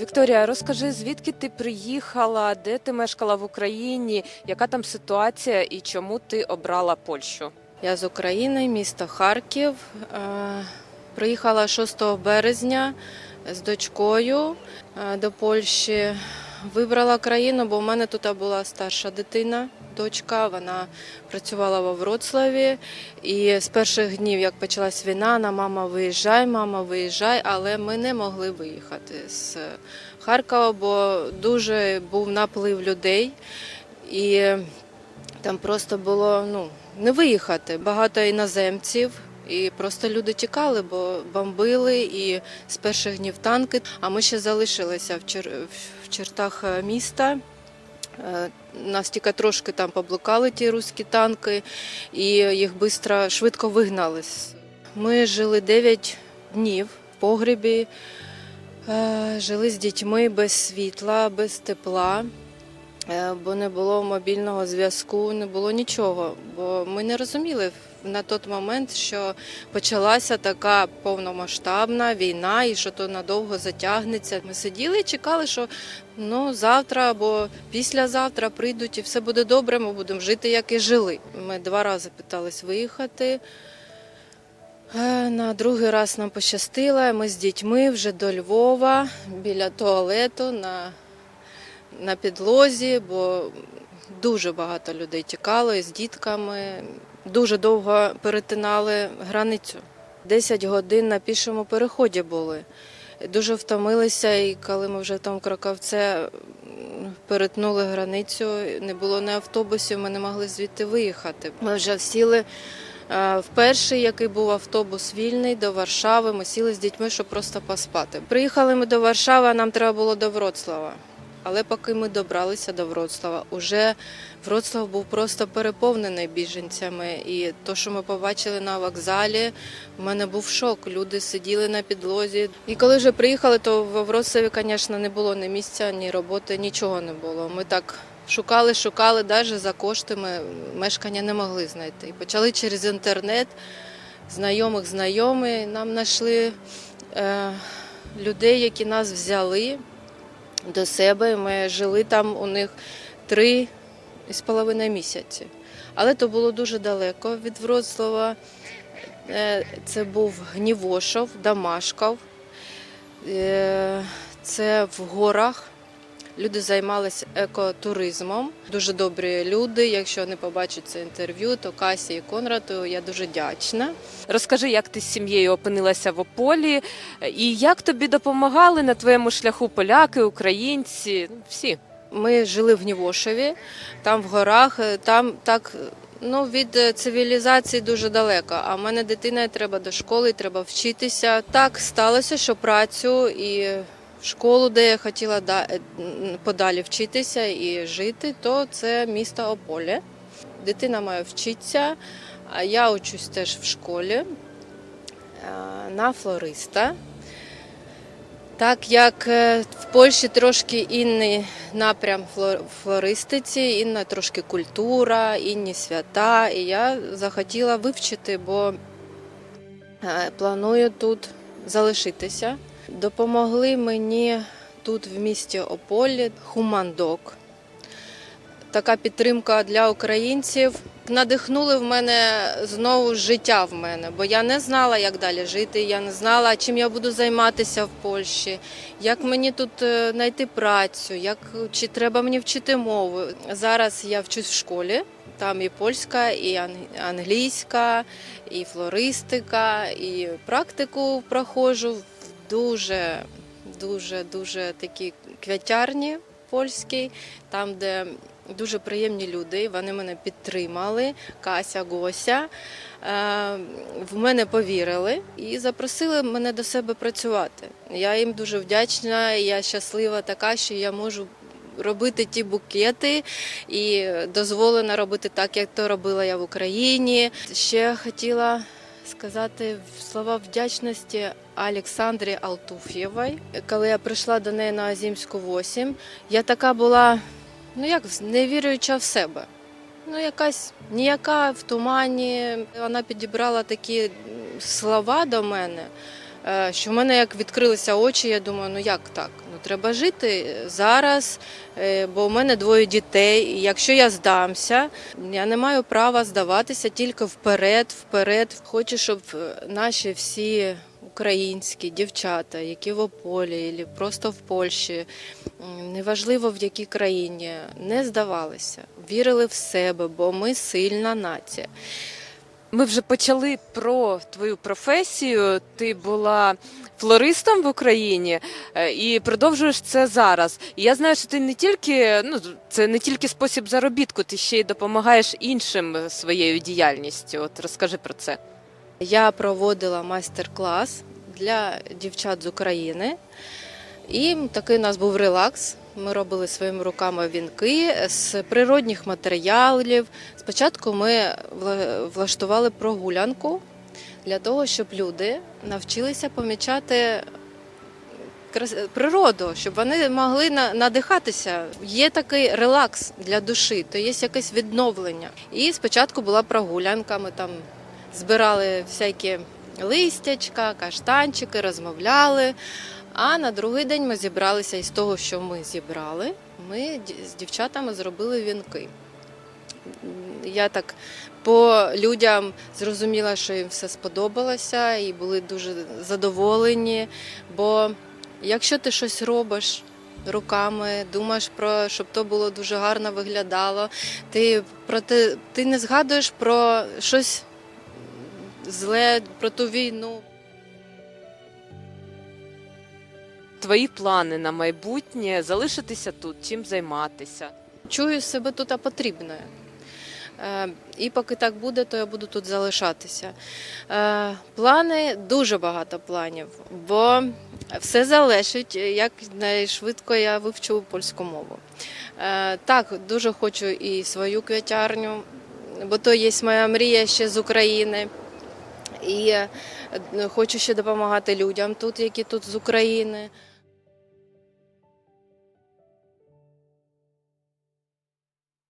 Вікторія, розкажи, звідки ти приїхала, де ти мешкала в Україні, яка там ситуація і чому ти обрала Польщу? Я з України, місто Харків. Е, Приїхала 6 березня з дочкою е, до Польщі. Вибрала країну, бо в мене тут була старша дитина, дочка. Вона працювала во Вроцлаві. І з перших днів, як почалась війна, на мама виїжджай, мама виїжджай, але ми не могли виїхати з Харкова, бо дуже був наплив людей. І там просто було ну, не виїхати. Багато іноземців. І просто люди тікали, бо бомбили і з перших днів танки. А ми ще залишилися в, чер... в чертах міста. Е, Нас тільки трошки там поблукали ті руські танки, і їх швидко, швидко вигнали. Ми жили 9 днів в погребі, е, жили з дітьми без світла, без тепла. Е, бо не було мобільного зв'язку, не було нічого. Бо ми не розуміли на той момент, що почалася така повномасштабна війна і що то надовго затягнеться. Ми сиділи і чекали, що ну завтра або післязавтра прийдуть і все буде добре. Ми будемо жити, як і жили. Ми два рази питались виїхати. Е, На другий раз нам пощастило. Ми з дітьми вже до Львова біля туалету на на підлозі, бо дуже багато людей тікало із дітками. Дуже довго перетинали границю. 10 годин на пішому переході були. Дуже втомилися, і коли ми вже там м, перетнули границю, не було ні автобусів, ми не могли звідти виїхати. Ми вже сіли е, в перший, який був автобус вільний до Варшави. Ми сіли з дітьми, щоб просто поспати. Приїхали ми до Варшави, а нам треба було до Вроцлава. Але поки ми добралися до Вроцлава, уже Вроцлав був просто переповнений біженцями. І то, що ми побачили на вокзалі, в мене був шок. Люди сиділи на підлозі. І коли вже приїхали, то в Вроцлаві, звісно, не було ні місця, ні роботи, нічого не було. Ми так шукали, шукали, навіть за кошти ми мешкання не могли знайти. І почали через інтернет знайомих знайомих. Нам знайшли е, людей, які нас взяли до себе. Ми жили там у них три з половиною місяці. Але то було дуже далеко від Вроцлава. Е, Це був Гнівошов, Дамашков. Е, Це в горах. Люди займалися екотуризмом. Дуже добрі люди. Якщо вони побачать це інтерв'ю, то Касі і Конраду я дуже вдячна. Розкажи, як ти з сім'єю опинилася в Ополі, і як тобі допомагали на твоєму шляху поляки, українці, всі. Ми жили в Гнівошеві, там в горах, там так ну, від цивілізації дуже далеко. А в мене дитина треба до школи, треба вчитися. Так сталося, що працю і школу, де я хотіла е, подалі вчитися і жити, то це місто Ополе. Дитина має вчитися, а я учусь теж в школі е, на флориста. Так як е, в Польщі трошки інний напрям флористиці, інна трошки культура, інні свята. І я захотіла вивчити, бо планую тут залишитися. Допомогли мені тут в місті Ополі Хумандок. Така підтримка для українців. Надихнули в мене знову життя в мене, бо я не знала, як далі жити. Я не знала, чим я буду займатися в Польщі, як мені тут е, знайти працю, як чи треба мені вчити мову. Зараз я вчусь в школі. Там і польська, і англійська, і флористика, і практику проходжу дуже, дуже, дуже такі квятярні польські, там, де дуже приємні люди. Вони мене підтримали. Кася, Гося. Е, В мене повірили і запросили мене до себе працювати. Я їм дуже вдячна. Я щаслива така, що я можу. Робити ті букети і дозволено робити так, як то робила я в Україні. Ще хотіла сказати слова вдячності Олександрі Алтуф'євій. Коли я прийшла до неї на Азімську 8, я така була, ну як не віруюча в себе. Ну, якась ніяка в тумані. Вона підібрала такі слова до мене, е, що в мене як відкрилися очі, я думаю, ну як так? Треба жити зараз, е, бо у мене двоє дітей. І якщо я здамся, я не маю права здаватися тільки вперед, вперед. Хочу, щоб е, наші всі українські дівчата, які в Ополі, або просто в Польщі, неважливо в якій країні, не здавалися, вірили в себе, бо ми сильна нація. Ми вже почали про твою професію. Ти була флористом в Україні е, і продовжуєш це зараз. І я знаю, що ти не тільки ну це не тільки спосіб заробітку, ти ще й допомагаєш іншим е, своєю діяльністю. От розкажи про це. Я проводила майстер-клас для дівчат з України. І такий у нас був релакс. Ми робили своїми руками вінки з природних матеріалів. Спочатку ми влаштували прогулянку для того, щоб люди навчилися помічати природу, щоб вони могли надихатися. Є такий релакс для душі, то є якесь відновлення. І спочатку була прогулянка. Ми там збирали всякі листячка, каштанчики, розмовляли. А на другий день ми зібралися із того, що ми зібрали. Ми з дівчатами зробили вінки. Я так по людям зрозуміла, що їм все сподобалося і були дуже задоволені. Бо якщо ти щось робиш руками, думаєш про щоб то було дуже гарно виглядало, ти про те, ти не згадуєш про щось зле, про ту війну. Твої плани на майбутнє залишитися тут, чим займатися. Чую себе тут потрібною. Е, І поки так буде, то я буду тут залишатися. Е, Плани дуже багато планів, бо все залежить, як найшвидко я вивчу польську мову. Е, Так, дуже хочу і свою квітярню, бо то є моя мрія ще з України. І хочу ще допомагати людям тут, які тут з України.